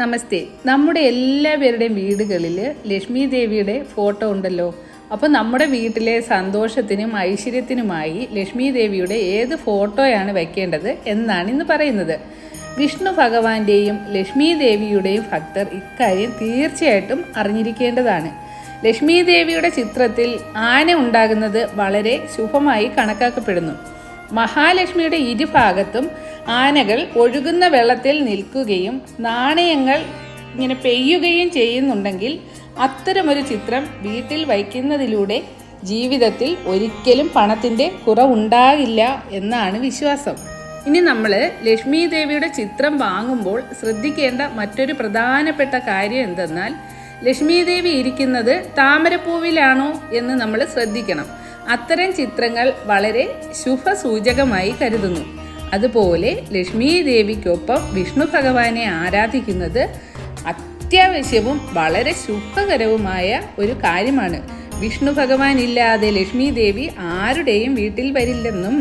നമസ്തേ. നമ്മുടെ എല്ലാവരുടെയും വീടുകളിൽ ലക്ഷ്മി ദേവിയുടെ ഫോട്ടോ ഉണ്ടല്ലോ. അപ്പോൾ നമ്മുടെ വീട്ടിലെ സന്തോഷത്തിനും ഐശ്വര്യത്തിനുമായി ലക്ഷ്മി ദേവിയുടെ ഏത് ഫോട്ടോയാണ് വയ്ക്കേണ്ടത് എന്നാണ് ഇന്ന് പറയുന്നത്. വിഷ്ണു ഭഗവാന്റെയും ലക്ഷ്മി ദേവിയുടെയും ഭക്തർ ഇക്കാര്യം തീർച്ചയായിട്ടും അറിഞ്ഞിരിക്കേണ്ടതാണ്. ലക്ഷ്മി ദേവിയുടെ ചിത്രത്തിൽ ആന ഉണ്ടാകുന്നത് വളരെ ശുഭമായി കണക്കാക്കപ്പെടുന്നു. മഹാലക്ഷ്മിയുടെ ഇരുഭാഗത്തും ആനകൾ ഒഴുകുന്ന വെള്ളത്തിൽ നിൽക്കുകയും നാണയങ്ങൾ ഇങ്ങനെ പെയ്യുകയും ചെയ്യുന്നുണ്ടെങ്കിൽ അത്തരമൊരു ചിത്രം വീട്ടിൽ വയ്ക്കുന്നതിലൂടെ ജീവിതത്തിൽ ഒരിക്കലും പണത്തിന്റെ കുറവുണ്ടാകില്ല എന്നാണ് വിശ്വാസം. ഇനി നമ്മൾ ലക്ഷ്മി ദേവിയുടെ ചിത്രം വാങ്ങുമ്പോൾ ശ്രദ്ധിക്കേണ്ട മറ്റൊരു പ്രധാനപ്പെട്ട കാര്യം എന്തെന്നാൽ ലക്ഷ്മി ദേവി ഇരിക്കുന്നത് താമരപ്പൂവിലാണോ എന്ന് നമ്മൾ ശ്രദ്ധിക്കണം. അത്തരം ചിത്രങ്ങൾ വളരെ ശുഭസൂചകമായി കരുതുന്നു. അതുപോലെ ലക്ഷ്മി ദേവിക്കൊപ്പം വിഷ്ണു ഭഗവാനെ ആരാധിക്കുന്നത് അത്യാവശ്യവും വളരെ ശുഭകരവുമായ ഒരു കാര്യമാണ്. വിഷ്ണു ഭഗവാൻ ഇല്ലാതെ ലക്ഷ്മി ദേവി ആരുടെയും വീട്ടിൽ വരില്ലെന്നും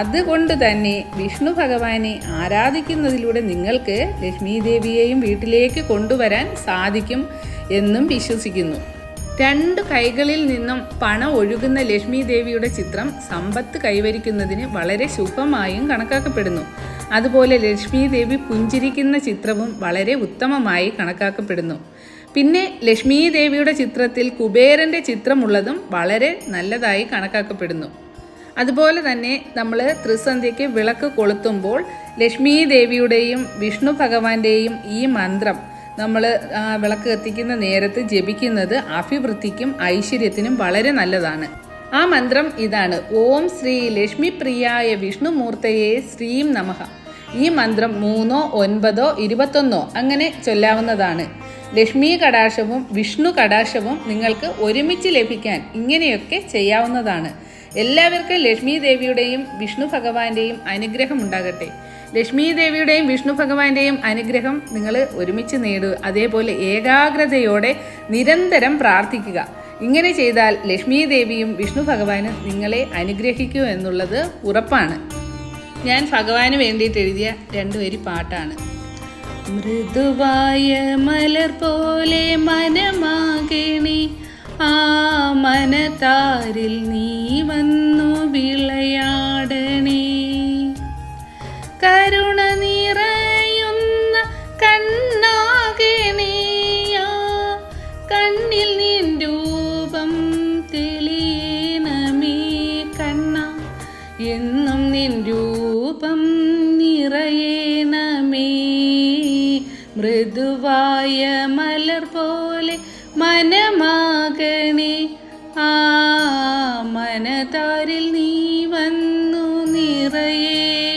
അതുകൊണ്ട് തന്നെ വിഷ്ണു ഭഗവാനെ ആരാധിക്കുന്നതിലൂടെ നിങ്ങൾക്ക് ലക്ഷ്മി ദേവിയെയും വീട്ടിലേക്ക് കൊണ്ടുവരാൻ സാധിക്കും എന്നും വിശ്വസിക്കുന്നു. രണ്ട് കൈകളിൽ നിന്നും പണം ഒഴുകുന്ന ലക്ഷ്മി ദേവിയുടെ ചിത്രം സമ്പത്ത് കൈവരിക്കുന്നതിന് വളരെ ശുഭമായും കണക്കാക്കപ്പെടുന്നു. അതുപോലെ ലക്ഷ്മി ദേവി പുഞ്ചിരിക്കുന്ന ചിത്രവും വളരെ ഉത്തമമായി കണക്കാക്കപ്പെടുന്നു. പിന്നെ ലക്ഷ്മി ദേവിയുടെ ചിത്രത്തിൽ കുബേരന്റെ ചിത്രമുള്ളതും വളരെ നല്ലതായി കണക്കാക്കപ്പെടുന്നു. അതുപോലെ തന്നെ നമ്മൾ ത്രിസന്ധ്യയ്ക്ക് വിളക്ക് കൊളുത്തുമ്പോൾ ലക്ഷ്മി ദേവിയുടെയും വിഷ്ണു ഭഗവാന്റെയും ഈ മന്ത്രം നമ്മൾ വിളക്ക് കത്തിക്കുന്ന നേരത്ത് ജപിക്കുന്നത് അഭിവൃദ്ധിക്കും ഐശ്വര്യത്തിനും വളരെ നല്ലതാണ്. ആ മന്ത്രം ഇതാണ്. ഓം ശ്രീ ലക്ഷ്മി പ്രിയായ വിഷ്ണുമൂർത്തയെ ശ്രീം നമഹ ഈ മന്ത്രം മൂന്നോ ഒൻപതോ ഇരുപത്തൊന്നോ അങ്ങനെ ചൊല്ലാവുന്നതാണ്. ലക്ഷ്മി കടാശവും വിഷ്ണു കടാശവും നിങ്ങൾക്ക് ഒരുമിച്ച് ലഭിക്കാൻ ഇങ്ങനെയൊക്കെ ചെയ്യാവുന്നതാണ്. എല്ലാവർക്കും ലക്ഷ്മി ദേവിയുടെയും വിഷ്ണു ഭഗവാന്റെയും അനുഗ്രഹം ഉണ്ടാകട്ടെ ലക്ഷ്മി ദേവിയുടെയും വിഷ്ണു ഭഗവാന്റെയും അനുഗ്രഹം നിങ്ങൾ ഒരുമിച്ച് നേടുക അതേപോലെ ഏകാഗ്രതയോടെ നിരന്തരം പ്രാർത്ഥിക്കുക. ഇങ്ങനെ ചെയ്താൽ ലക്ഷ്മി ദേവിയും വിഷ്ണു ഭഗവാനും നിങ്ങളെ അനുഗ്രഹിക്കൂ എന്നുള്ളത് ഉറപ്പാണ്. ഞാൻ ഭഗവാന് വേണ്ടിയിട്ട് എഴുതിയ രണ്ടു വരി പാട്ടാണ്. മൃദുവായ മലർ പോലെ മനമാകണി ആ മനതാരിൽ നീ വന്നു മൃദുവായ മലർ പോലെ മനമാകണേ. ആ മനതാരിൽ നീ വന്നു നിറയേ.